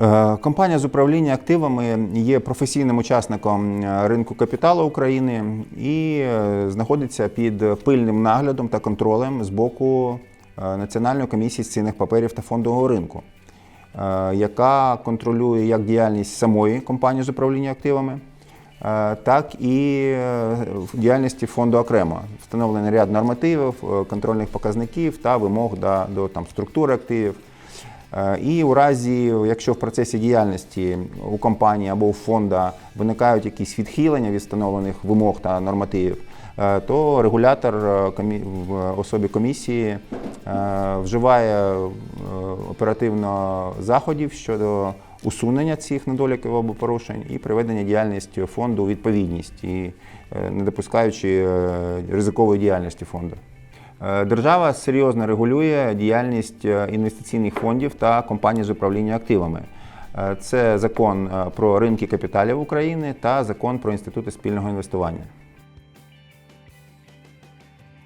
Е, Компанія з управління активами є професійним учасником е, ринку капіталу України і е, знаходиться під пильним наглядом та контролем з боку Національної комісії з цінних паперів та фондового ринку, яка контролює як діяльність самої компанії з управління активами, так і діяльності фонду окремо. Встановлений ряд нормативів, контрольних показників та вимог до, до там, структури активів. Е, І у разі, якщо в процесі діяльності у компанії або у фонда виникають якісь відхилення від встановлених вимог та нормативів, е, то регулятор е, в особі комісії вживає оперативно заходів щодо усунення цих недоліків або порушень і приведення діяльності фонду у відповідність, і не допускаючи ризикової діяльності фонду. Е, Держава серйозно регулює діяльність е, інвестиційних фондів та компаній з управління активами. Е, Це закон про ринки капіталів України та закон про інститути спільного інвестування.